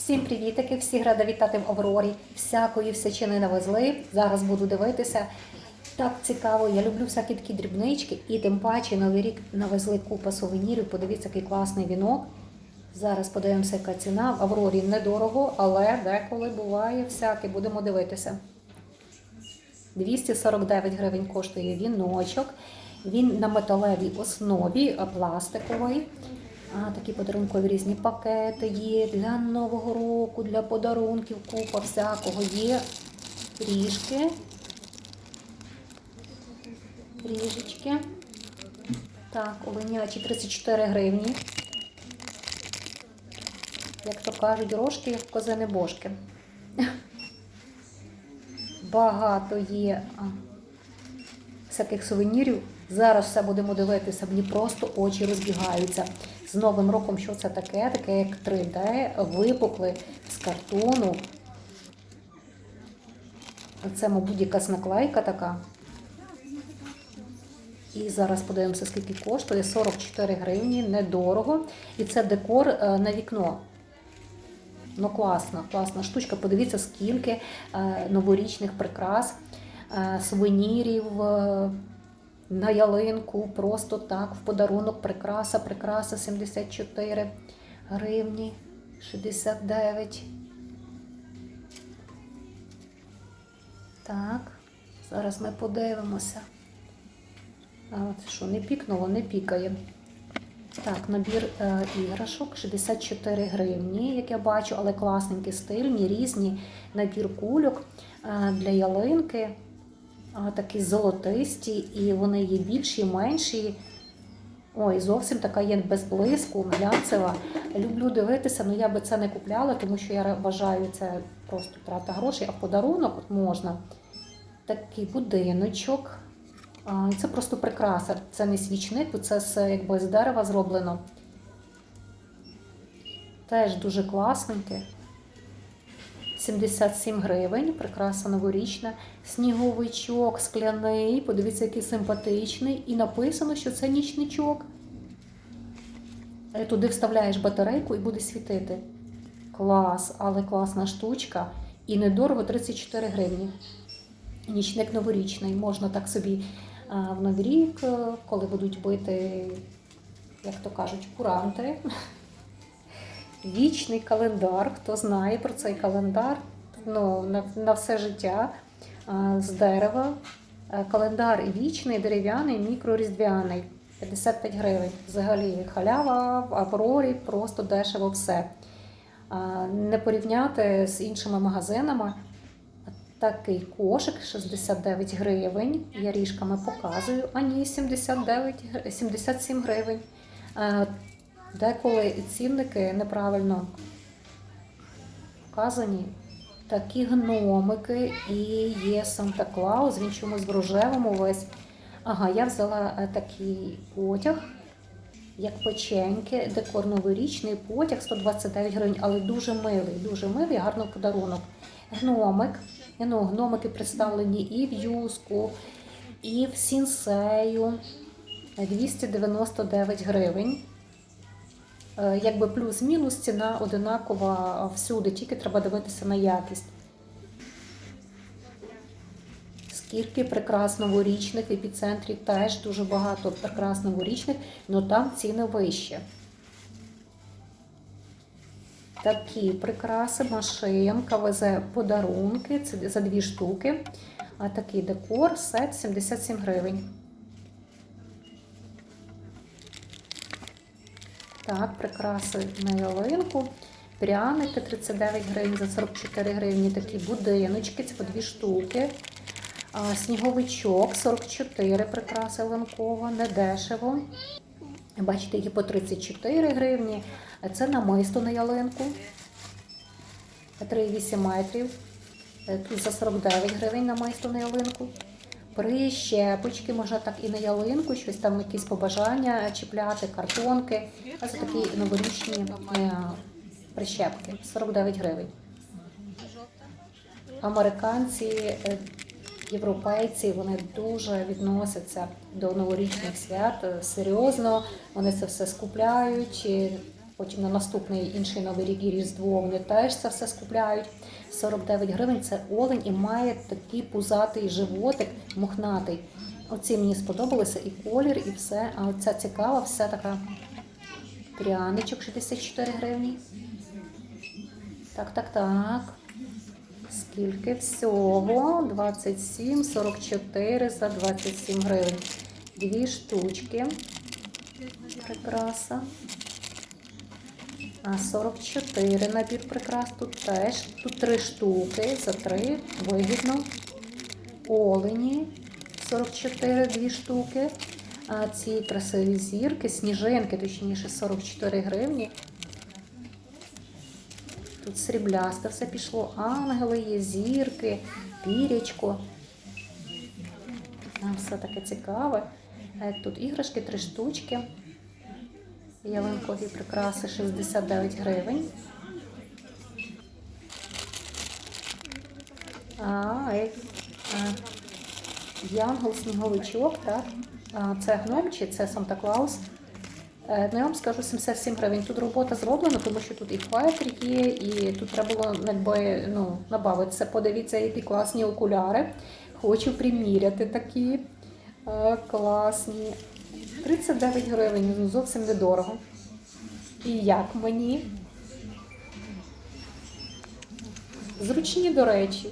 Всім привітики, всіх рада вітати в Аврорі. Всякої всячини навезли. Зараз буду дивитися. Так цікаво, я люблю всякі такі дрібнички, і тим паче новий рік навезли купа сувенірів. Подивіться, який класний вінок. Зараз подивимося, яка ціна. В Аврорі недорого, але деколи буває всяке. Будемо дивитися. 249 гривень коштує віночок. Він на металевій основі, пластиковий. Такі подарункові різні пакети є для Нового року, для подарунків, купа всякого є. Ріжки. Ріжечки. Так, оленячі 34 гривні. Як то кажуть, рожки, як козини бошки. Багато є всяких сувенірів. Зараз все будемо дивитися, мені просто очі розбігаються. З Новим роком, що це таке? Таке як 3D, випукли з картону. Це, мабуть, якась наклейка така. І зараз подивимося, скільки коштує. 44 гривні, недорого. І це декор е, на вікно. Ну, класна, класна штучка. Подивіться, скільки е, новорічних прикрас, е, сувенірів на ялинку, просто так, в подарунок прикраса, прикраса 74 гривні, 69. Так, зараз ми подивимося. А, це що, не пікнуло, не пікає. Так, набір е, іграшок 64 гривні, як я бачу, але класненькі, стильні, різні набір кульок е, для ялинки. Такі золотисті, і вони є більші, менші. Ой, зовсім така є без блиску, глянцева. Люблю дивитися, але я би це не купляла, тому що я вважаю, це просто трата грошей, а подарунок от можна. Такий будиночок. Це просто прикраса. Це не свічник, це з, якби з дерева зроблено. Теж дуже класненьке. 77 гривень, прикраса новорічна, сніговичок скляний, подивіться, який симпатичний. І написано, що це нічничок. Е, Туди вставляєш батарейку і буде світити. Клас, але класна штучка. І недорого 34 гривні. Нічник новорічний. Можна так собі в новий рік, е, коли будуть бити, як то кажуть, куранти. Вічний календар. Хто знає про цей календар? Ну, на, на все життя з дерева. Е, Календар вічний, дерев'яний, мікроріздвяний. 55 гривень. Взагалі халява в Аврорі, просто дешево все. Не порівняти з іншими магазинами. Такий кошик 69 гривень. Я ріжками показую. А ні, 79, 77 гривень. Деколи цінники неправильно вказані. Такі гномики і є Санта Клаус, він чомусь в рожевому весь. Ага, я взяла е, такий потяг, як печеньки, декор новорічний потяг 129 гривень, але дуже милий, дуже милий, гарний подарунок. Гномик. Ну, гномики представлені і в юску, і в сінсею. 299 гривень. Е, Якби плюс-мінус ціна одинакова всюди, тільки треба дивитися на якість. Скільки прикрас новорічних епіцентрі теж дуже багато прикрас новорічних, але там ціни вищі. Такі прикраси, машинка везе подарунки, це за дві штуки. А такий декор, сет 77 гривень. Так, прикраси на ялинку. Пряники 39 гривень за 44 гривні. Такі будиночки, це по дві штуки. А, сніговичок 44 прикраси ялинкова, недешево. Бачите, є по 34 гривні. Це намисто на ялинку. 3,8 метрів. Тут за 49 гривень намисто на ялинку. Прищепочки, можна так і на ялинку, щось там якісь побажання чіпляти, картонки. Це такі новорічні е, прищепки. 49 гривень. Американці, е, європейці, вони дуже відносяться до новорічних свят е, серйозно. Вони це все скупляють. Потім на наступний інший новий рік і Різдво вони теж це все скупляють. 49 гривень це олень і має такий пузатий животик, мохнатий. Оці мені сподобалися і колір, і все. А оця цікава, вся така пряничок 64 гривні. Так, так, так. Скільки всього? 27, 44 за 27 гривень. Дві штучки. Прикраса. А 44 набір прикрас тут теж. Тут три штуки за три. Вигідно. Олені 44 дві штуки. А ці красиві зірки, сніжинки, точніше, 44 гривні. Тут сріблясте все пішло. Ангели є, зірки, пірячко. Все таке цікаве. Е, Тут іграшки, три штучки. Ялинкові прикраси 69 гривень. А, е, Янгол сніговичок, так? А, це гном чи це Санта Клаус? Е, Ну, я вам скажу 77 гривень. Тут робота зроблена, тому що тут і файтер є, і тут треба було якби, ну, набавитися. Подивіться, які класні окуляри. Хочу приміряти такі е, класні. 39 гривень, ну, зовсім недорого. І як мені? Зручні, до речі.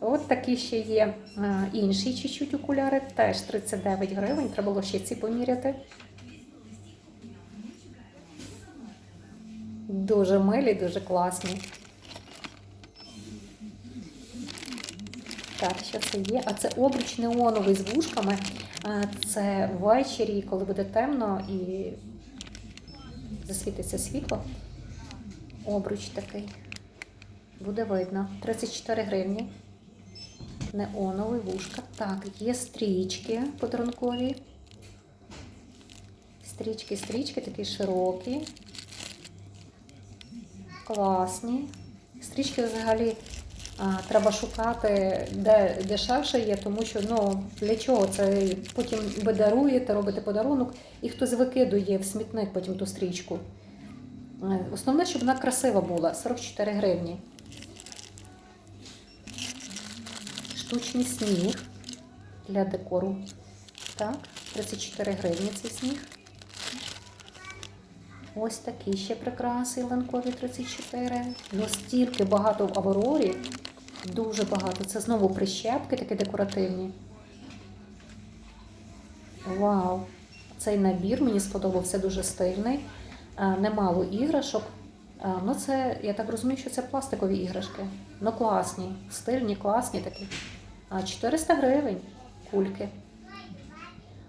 От такі ще є е, інші чуть-чуть окуляри, теж 39 гривень. Треба було ще ці поміряти. Дуже милі, дуже класні. Так, що це є? А це обруч неоновий з вушками. Це ввечері, коли буде темно і засвітиться світло. Обруч такий. Буде видно. 34 гривні. Неоновий вушка. Так, є стрічки подарункові. Стрічки, стрічки такі широкі. Класні. Стрічки взагалі треба шукати, де дешевше є, тому що ну, для чого це потім ви даруєте, робите подарунок, і хтось викидує в смітник потім ту стрічку. Е, Основне, щоб вона красива була 44 гривні. Штучний сніг для декору. Так, 34 гривні цей сніг. Ось такі ще прикраси ланкові 34. Ну стільки багато в Аврорі. Дуже багато. Це знову прищепки такі декоративні. Вау! Цей набір мені сподобався дуже стильний. Е, Немало іграшок. Е, Ну, це, я так розумію, що це пластикові іграшки. Ну, класні, стильні, класні такі. А 400 гривень кульки.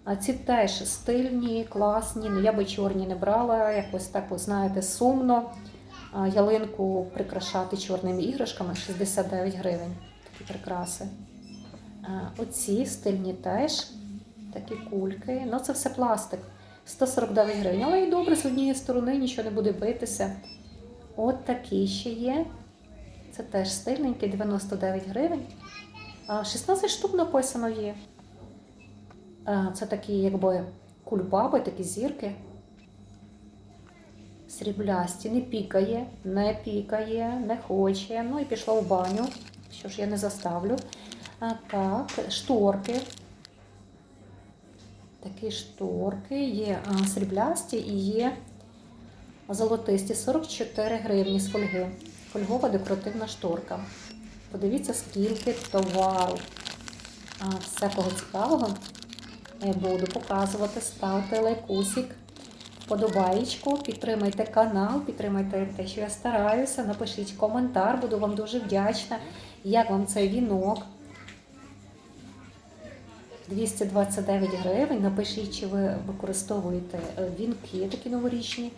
А ці теж стильні, класні. Ну, я би чорні не брала, якось так, ви знаєте, сумно. Ялинку прикрашати чорними іграшками 69 гривень. Такі прикраси. Оці стильні теж такі кульки. Ну, це все пластик. 149 гривень. Але і добре, з однієї сторони нічого не буде битися. От такі ще є. Це теж стильненький, 99 гривень. 16 штук написано є. Це такі, якби кульбаби, такі зірки. Сріблясті, не пікає, не пікає, не хоче. Ну і пішла в баню. Що ж я не заставлю. А, так, шторки. Такі шторки є а, сріблясті і є золотисті. 44 гривні з фольги. Фольгова декоративна шторка. Подивіться, скільки товару. А, всякого цікавого. Я буду показувати, ставте лайкусик, вподобаєчку, підтримайте канал, підтримайте те, що я стараюся, напишіть коментар, буду вам дуже вдячна. Як вам цей вінок? 229 гривень. Напишіть, чи ви використовуєте е, вінки такі новорічні.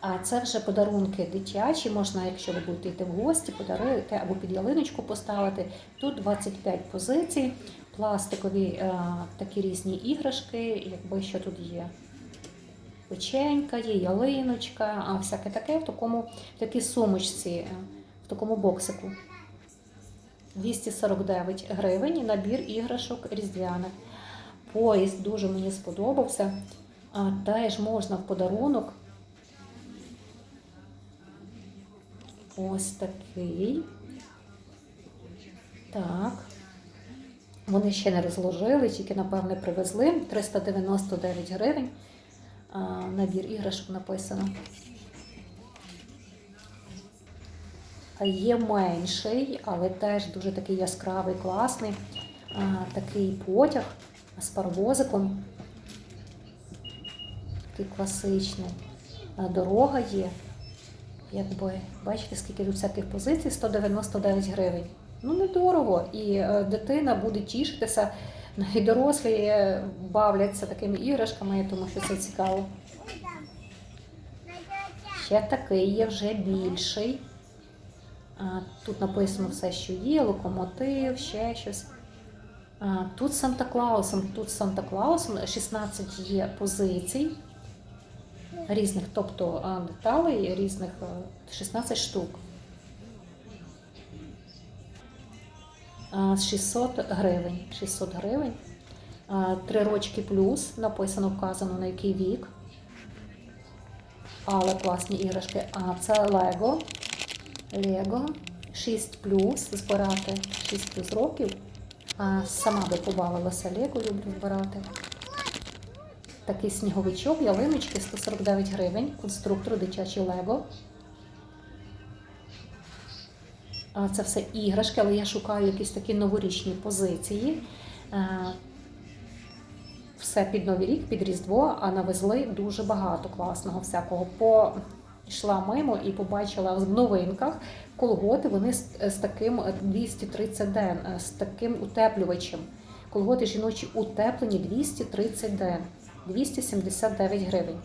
А це вже подарунки дитячі. Можна, якщо ви будете йти в гості, подарити або під ялиночку поставити. Тут 25 позицій, пластикові е, такі різні іграшки, якби що тут є. Печенька, є ялиночка, а всяке таке в такому в такій сумочці, е, в такому боксику. 249 гривень набір іграшок різдвяних. Поїзд дуже мені сподобався. А теж можна в подарунок. Ось такий. Так. Вони ще не розложили, тільки, напевне, привезли. 399 гривень. Набір іграшок написано. Є менший, але теж дуже такий яскравий, класний. Такий потяг з паровозиком. Такий класичний. Дорога є. Якби, бачите, скільки тут всяких позицій? 199 гривень. Ну, недорого. І е, дитина буде тішитися, і дорослі бавляться такими іграшками, тому що це цікаво. Ще такий є вже більший. Тут написано все, що є, локомотив, ще щось. Тут з Санта-Клаусом, тут Санта-Клаусом 16 є позицій різних, тобто деталей різних 16 штук. 600 гривень. 600 гривень. Три рочки плюс, написано, вказано на який вік. Але класні іграшки. А це Лего. Лего 6 плюс, збирати 6 плюс років. А сама би побавилася Лего, люблю збирати. Такий сніговичок, ялиночки 149 гривень, конструктор дитячий Лего. Це все іграшки, але я шукаю якісь такі новорічні позиції. Е, Все під Новий рік, під Різдво, а навезли дуже багато класного всякого. По мимо і побачила в новинках колготи. Вони з, таким 230 ден, е, з таким утеплювачем. Колготи жіночі утеплені 230 ден, 279 гривень.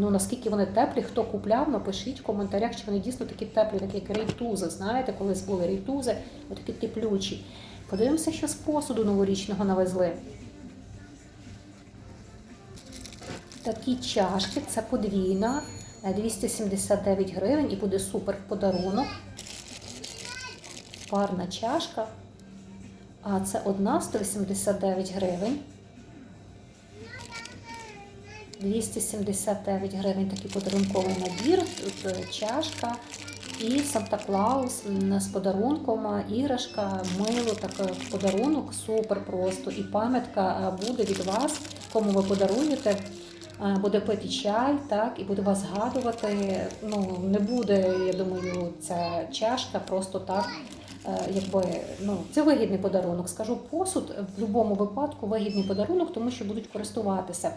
Ну наскільки вони теплі, хто купляв, напишіть в коментарях, чи вони дійсно такі теплі, такі як рейтузи. Знаєте, колись були рейтузи, отакі теплючі. Подивимося, що з посуду новорічного навезли. Такі чашки, це подвійна, е, 279 гривень і буде супер подарунок. Парна чашка. А це одна 189 гривень. 279 гривень такий подарунковий набір, тут е, чашка і Санта-Клаус з подарунком, е, іграшка, мило, таке в подарунок, супер просто. І пам'ятка е, буде від вас, кому ви подаруєте. Е, Буде пити чай, так, і буде вас згадувати. Ну, не буде, я думаю, ця чашка просто так. Е, Якби ну це вигідний подарунок. Скажу посуд в будь-якому випадку вигідний подарунок, тому що будуть користуватися.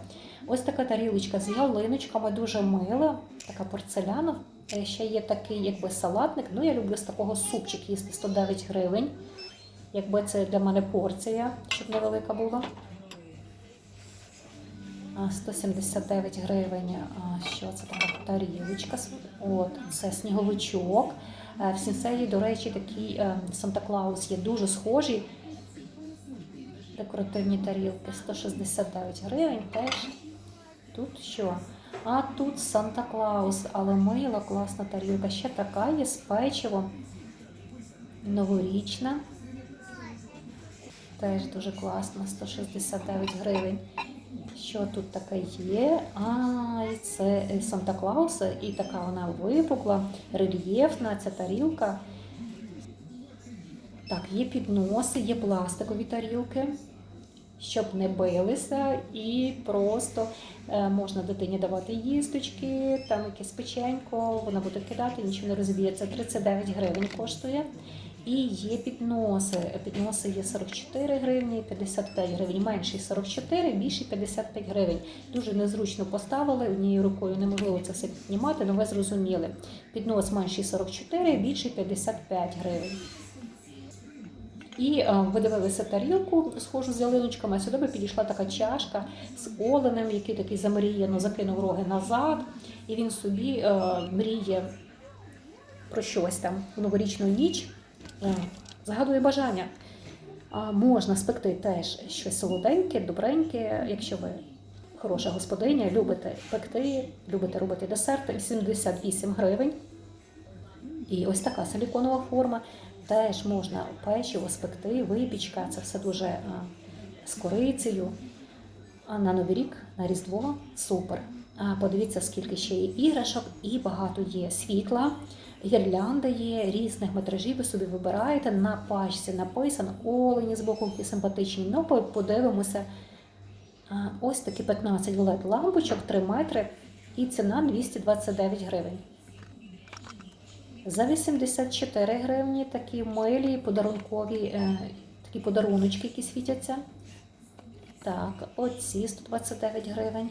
Ось така тарілочка з ялиночками, дуже мила, така порцеляна. Е, Ще є такий, якби салатник. Ну я люблю з такого супчик їсти 109 гривень. Якби це для мене порція, щоб невелика була. 179 гривень. Що це така тарілочка? От, це сніговичок. Е, В сінцеї, до речі, такий е, Санта-Клаус є дуже схожі. Декоративні тарілки 169 гривень теж. Тут що? А тут Санта-Клаус, але мила класна тарілка. Ще така є з печивом. Новорічна. Теж дуже класно, 169 гривень. Що тут таке є? А, це Санта-Клаус, і така вона випукла, рельєфна ця тарілка. Так, є підноси, є пластикові тарілки, щоб не билися, і просто е, можна дитині давати їсточки, там якесь печенько, вона буде кидати, нічого не розб'ється. 39 гривень коштує. І є підноси. Підноси є 44 гривні, 55 гривень, менший 44, більший 55 гривень. Дуже незручно поставили, однією рукою неможливо це все піднімати, але ви зрозуміли. Піднос менший 44, більший 55 гривень. І е, ви дивилися тарілку, схожу з ялиночками, а сюди би підійшла така чашка з оленем, який такий замріяно закинув роги назад, і він собі е, мріє про щось там в новорічну ніч. Е, Загадує бажання. Можна спекти теж щось солоденьке, добреньке, якщо ви хороша господиня, любите пекти, любите робити десерти, 78 гривень. І ось така силіконова форма. Теж можна печиво спекти, випічка, це все дуже а, з корицею. А на Новий рік, на Різдво супер. Подивіться, скільки ще є іграшок, і багато є світла, гірлянди є, різних метражів. Ви собі вибираєте. На пачці написано олені з боку, які симпатичні. Ну, подивимося. Ось такі 15 led лампочок, 3 метри, і ціна 229 гривень. За 84 гривні такі милі подарункові, е, такі подаруночки, які світяться. Так, оці 129 гривень.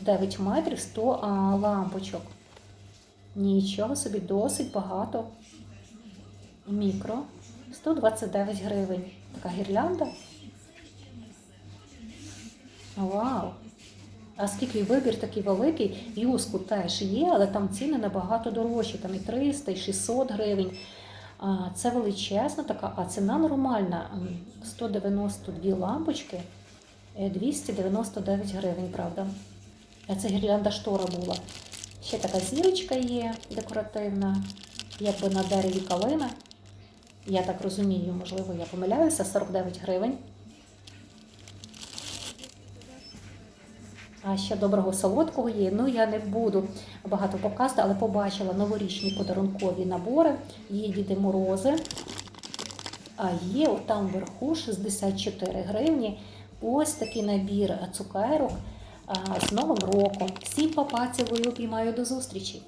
9 метрів 100 а, лампочок. Нічого собі, досить багато. Мікро. 129 гривень. Така гірлянда. Вау! А скільки вибір такий великий, юску теж є, але там ціни набагато дорожчі, там і 300, і 600 гривень. Це величезна така, а ціна нормальна. 192 лампочки, е, 299 гривень, правда. А Це гірлянда штора була. Ще така зірочка є декоративна, якби на дереві калина. Я так розумію, можливо, я помиляюся, 49 гривень. А ще доброго солодкого є. Ну я не буду багато показувати, але побачила новорічні подарункові набори. Є Діди Морози. А є там вверху 64 гривні. Ось такий набір цукерок з Новим роком. Всім папа цілую, обіймаю до зустрічі!